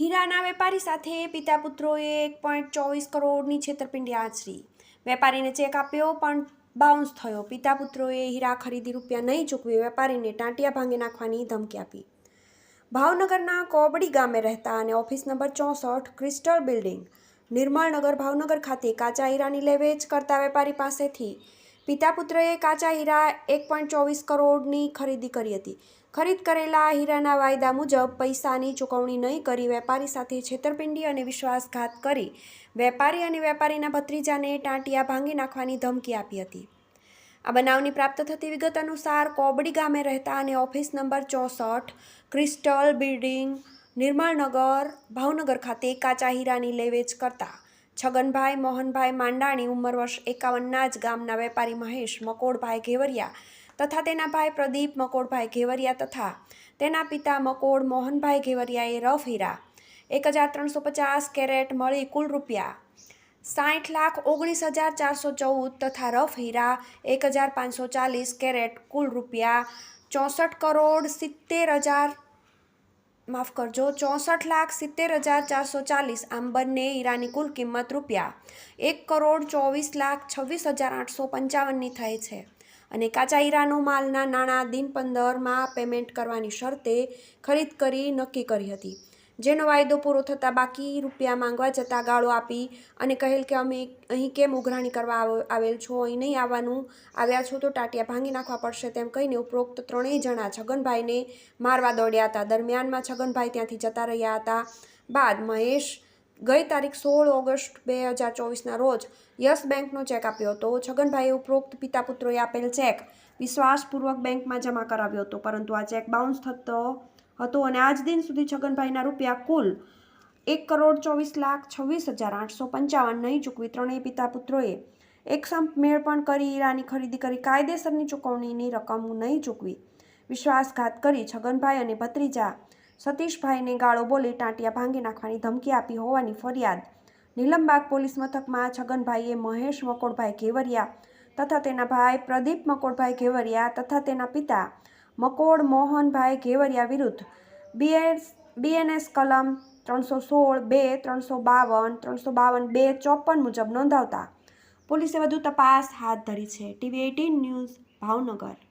હીરાના વેપારી સાથે પિતા પુત્રોએ એક પોઈન્ટ ચોવીસ કરોડની છેતરપિંડી આચરી. વેપારીને ચેક આપ્યો, પણ બાઉન્સ થયો. પિતા પુત્રોએ હીરા ખરીદી રૂપિયા નહીં ચૂકવી વેપારીને ટાંટિયા ભાંગી નાખવાની ધમકી આપી. ભાવનગરના કોબડી ગામે રહેતા અને ઓફિસ નંબર ચોસઠ, ક્રિસ્ટલ બિલ્ડિંગ નિર્મળનગર ભાવનગર ખાતે કાચા હીરાની લેવેચ કરતા વેપારી પાસેથી પિતા પુત્રએ કાચા હીરા એક પોઈન્ટ ચોવીસ કરોડની ખરીદી કરી હતી. ખરીદ કરેલા હીરાના વાયદા મુજબ પૈસાની ચૂકવણી નહીં કરી વેપારી સાથે છેતરપિંડી અને વિશ્વાસઘાત કરી વેપારી અને વેપારીના ભત્રીજાને ટાંટિયા ભાંગી નાખવાની ધમકી આપી હતી. આ બનાવની પ્રાપ્ત થતી વિગત અનુસાર કોબડી ગામે રહેતા અને ઓફિસ નંબર ચોસઠ, ક્રિસ્ટલ બિલ્ડિંગ, નિર્મળનગર, ભાવનગર ખાતે કાચા હીરાની લેવેચ કરતા છગનભાઈ, મોહનભાઈ માંડાણી ઉંમર વર્ષ એકાવનના જ ગામના વેપારી મહેશ, મકોડભાઈ ઘેવરિયા તથા તેના ભાઈ પ્રદીપ, મકોડભાઈ ઘેવરિયા તથા તેના પિતા મકોડ, મોહનભાઈ ઘેવરિયાએ રફ હીરા એક હજાર ત્રણસો પચાસ કેરેટ મળી કુલ રૂપિયા સાઠ લાખ ઓગણીસ હજાર ચારસો ચૌદ તથા રફ હીરા એક હજાર પાંચસો ચાલીસ કેરેટ કુલ રૂપિયા ચોસઠ કરોડ સિત્તેર હજાર માફ કરજો, ચોસઠ લાખ સિત્તેર હજાર ચારસો ચાલીસ આમ બંને હીરાની કુલ કિંમત રૂપિયા એક કરોડ ચોવીસ લાખ છવ્વીસ હજાર આઠસો પંચાવનની થાય છે. અને કાચા હીરાનો માલના નાણાં દિન પંદરમાં પેમેન્ટ કરવાની શરતે ખરીદ કરી નક્કી કરી હતી. જેનો વાયદો પૂરો થતાં બાકી રૂપિયા માંગવા જતાં ગાળો આપી અને કહેલ કે અમે અહીં કેમ ઉઘરાણી કરવા આવેલ છો? અહીં નહીં આવવાનું. આવ્યા છો તો ટાટિયા ભાંગી નાખવા પડશે તેમ કહીને ઉપરોક્ત ત્રણેય જણા છગનભાઈને મારવા દોડ્યા હતા. દરમિયાનમાં છગનભાઈ ત્યાંથી જતા રહ્યા હતા. બાદ મહેશ ગઈ તારીખ સોળ ઓગસ્ટ બે હજાર ચોવીસના રોજ યસ બેંકનો ચેક આપ્યો હતો. છગનભાઈએ ઉપરોક્ત પિતા પુત્રોએ આપેલ ચેક વિશ્વાસપૂર્વક બેંકમાં જમા કરાવ્યો હતો, પરંતુ આ ચેક બાઉન્સ થતો હતો અને આજ દિન સુધી છગનભાઈના રૂપિયા કુલ એક કરોડ ચોવીસ લાખ છવ્વીસ હજાર આઠસો પંચાવન નહીં ચૂકવી ત્રણેય પિતા પુત્રોએ એક મેળ પણ કરી હીરાની ખરીદી કરી કાયદેસરની ચૂકવણીની રકમ નહીં ચૂકવી. વિશ્વાસઘાત કરી છગનભાઈ અને ભત્રીજા સતીશભાઈને ગાળો બોલી ટાંટિયા ભાંગી નાખવાની ધમકી આપી હોવાની ફરિયાદ. નીલમબાગ પોલીસ મથકમાં છગનભાઈએ મહેશ મકોડભાઈ ઘેવરિયા તથા તેના ભાઈ પ્રદીપ મકોડભાઈ ઘેવરિયા તથા તેના પિતા મકોડ મોહનભાઈ ઘેવરિયા વિરુદ્ધ બીએસ, બીએનએસ કલમ ત્રણસો સોળ બે, ત્રણસો બાવન ત્રણસો બાવન બે, ચોપન મુજબ નોંધાવતા. પોલીસે વધુ તપાસ હાથ ધરી છે. TV eighteen news Bhavnagar.